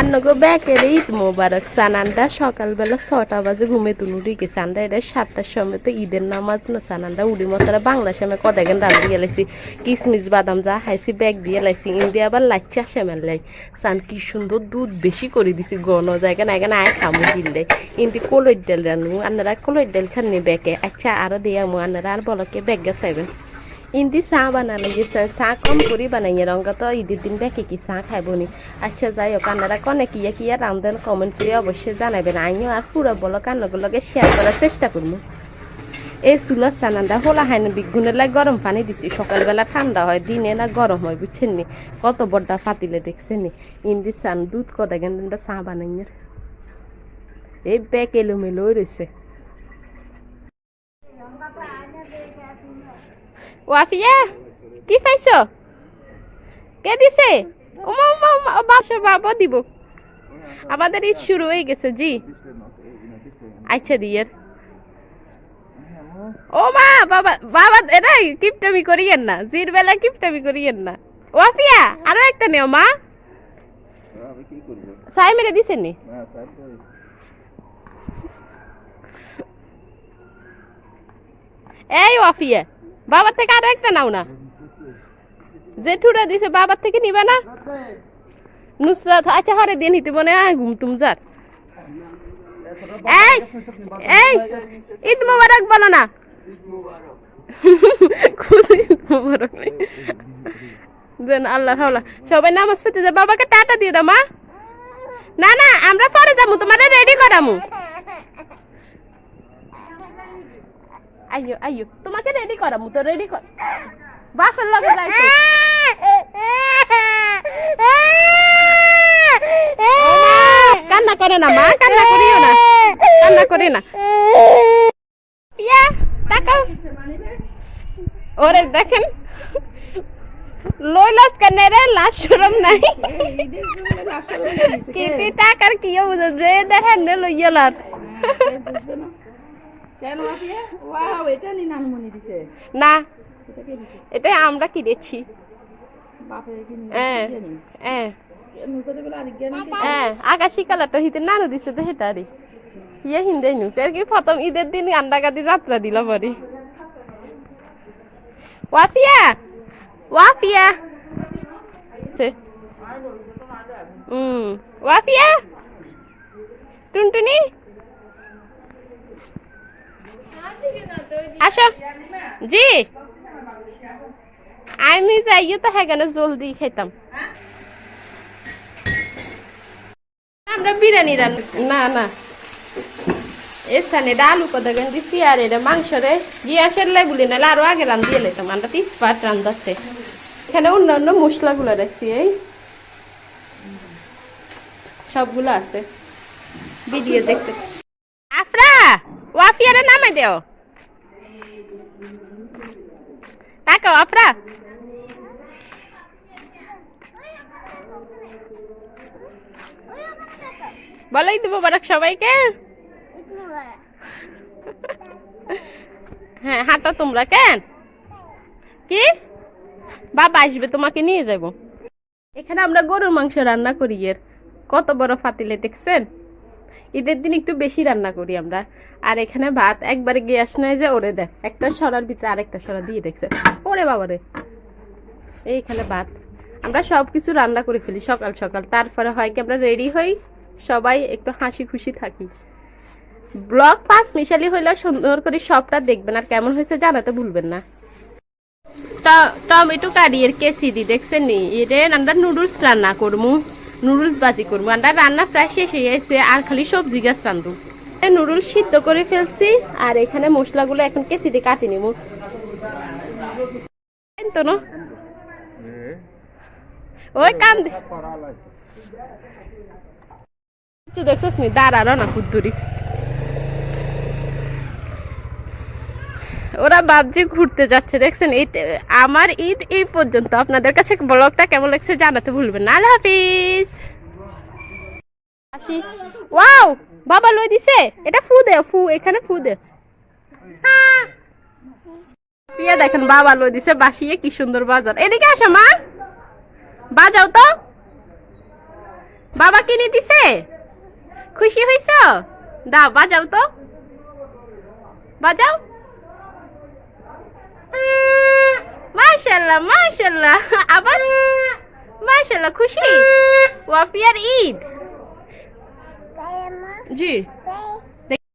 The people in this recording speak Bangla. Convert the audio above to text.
আন্নগো ব্যাকের ঈদ মোবারক সানানটা সকালবেলা ছটা বাজে ঘুমে উঠে গেছে আমরা এটা সাতটার সময় তো ঈদের নামাজ না সানানটা উড়ি মতারা বাংলা সময় কদাগেন রান্ধি গেলাইছি কিশমিশ বাদাম যা খাইছি, ব্যাগ দিয়ে লাইছি ইন্দি আবার লাচ্চা সেমেল লাই। সান, কি সুন্দর দুধ বেশি করে দিছি গণ জায়গা না এখানে আয় খামু দিলে ইন্দি কলই ডাল রানু আন্নারা কলই ডাল খাননি ব্যাগে। আচ্ছা আরও দিয়ে আমু, আন্নারা আর বলকে ব্যাগ চাইবেন ইন্দি চাহ বানানো গেছে চাহ কম করে বানাইয়ে রঙ তো ঈদের দিন ব্যাকে কি চাহ খাইব নি আচ্ছা যাই হোক আপনারা কনে কিয়া কিয়া রান্ধেন কমেন্ট করে অবশ্যই জানাবেন আমিও আর পুরো বলো কান্নগুলোকে শেয়ার করার চেষ্টা করব এই চুলার চানানটা হোলা হয় না বিগুনের লাগে গরম পানি দিছি সকালবেলা ঠান্ডা হয় দিনে না গরম হয় বুঝছেন নি কত বড়টা পাতিলে দেখছেন নি ইন্দি চান দুধ কদা গেন্দা চা বানাইয়ে এই ব্যাগ এলোমেলো রয়েছে ওয়াফিয়া কি খাইছো? কে দিছে? ওমা ওমা ও বাসা দিব। আমাদের ঈদ শুরু হয়ে গেছে, জি। আচ্ছা দিয়ের ও মা বাবা বাবা এটাই কিপটামি করিয়েন না। জির বেলা কিপটামি করিয়েন না। ওয়াফিয়া, আরও একটা নেও, মা। সাই মেরে এই, ওয়াফিয়া। বাবার থেকে আরও একটা নাও না। জেঠুরা দিছে বাবার থেকে নিবা না? নুসরাত আচ্ছা হরে দিন হিতে মনে হয় ঘুম তুম যার। এই এই, ঈদ মোবারক বলো না। খুশি ঈদ মোবারক দেন আল্লাহ হাওলা। সবাই নামাজ পড়তে যা বাবাকে টাটা দিয়ে দাও, মা। না না, আমরা পরে যাব তোমারে রেডি করামু। আইয়ো আইয়ো তোমাকে রেডি করামু তো রেডি কর। বাপের লগে যাইছো মা, কান্না করে না মা কান্না করিও না। কান্না করে না। পিয়া তাকাও। ওরে দেখেন লইলাস কেনে রে লাশ শরম নাই। কিতি টাকার কি বুঝো যে দেখেন নে। লইয়ালার কেন ওয়াও এটা নি দিছে। না এটা আমরা কিনেছি হ্যাঁ হ্যাঁ। হ্যাঁ আকাশি কালারটা হিতে নানু দিছে তো হেটারি ইয়ে হিন্দে নু তার কি প্রথম ঈদের দিন আন্ডাগাদি যাত্রা দিল পরে। ওয়াফিয়া ছে। হুম ওয়াফিয়া। টুনটুনি? আসো। জি। আমি যাইও তো হ্যাঁ জলদি খেতাম আমরা বিরিয়ানি রান না না। আলু মাংস রে। আরও আগে আমরা এখানে এই। সবগুলো আছে। আফরা, ওয়াফিয়ারে নামে দেও। তাকাও আফরা বলাই দিব বারাক সবাইকে হ্যাঁ হাঁটো তোমরা কেন কি বাবা আসবে তোমাকে নিয়ে যাব এখানে আমরা গরুর মাংস রান্না করি এর কত বড় ফাতিলে দেখছেন ঈদের দিন একটু বেশি রান্না করি আমরা। আর এখানে ভাত একবারে গ্যাস নেয় যে, ওরে দেখ, একটা সরার ভিতরে আরেকটা সরা দিয়ে দেখছে। ওরে বাবারে। এইখানে ভাত। আমরা সব কিছু রান্না করে ফেলি সকাল সকাল। তারপরে হয় কি, আমরা রেডি হই, সবাই একটু হাসি খুশি থাকি। ব্লগ পাঁচ মিশালি হইলে সুন্দর করে সবটা দেখবেন। আর কেমন হয়েছে জানাতে ভুলবেন না। টমেটো কারিয়ের কেসি দি দেখছেন নি এটা আমরা নুডলস রান্না করব নুডলস বাজি করব। আর রান্না প্রায় শেষ হয়ে গেছে আর খালি সবজি গাছ রান্ধু নুডলস সিদ্ধ করে ফেলছি আর এখানে মশলাগুলো এখন কেসি দিয়ে কাটি নিব। তো না। ওই কান দেখছিস নি? দাঁড়ানো না কুদ্দুরি। ওরা ভাবছে ঘুরতে যাচ্ছে, দেখছেন? এই আমার ঈদ এই পর্যন্ত। আপনাদের কাছে ব্লগটা কেমন লাগছে জানাতে ভুলবেন না। আল্লাহ হাফিজ। আসি ওয়াও! বাবা লই দিছে। এটা ফু দে, ফু, এখানে ফু দে। পিয়া দেখেন, বাবা লই দিছে বাসিয়ে কি সুন্দর বাজার। এদিকে আসো, মা। বাজাও তো। বাবা কিনে দিছে। খুশি হইছ? দাও, বাজাও তো। বাজাও। মাশাল্লাহ মাশাল্লাহ আবার? মাশাল্লাহ খুশি? ওয়াফিয়ার ঈদ। জি।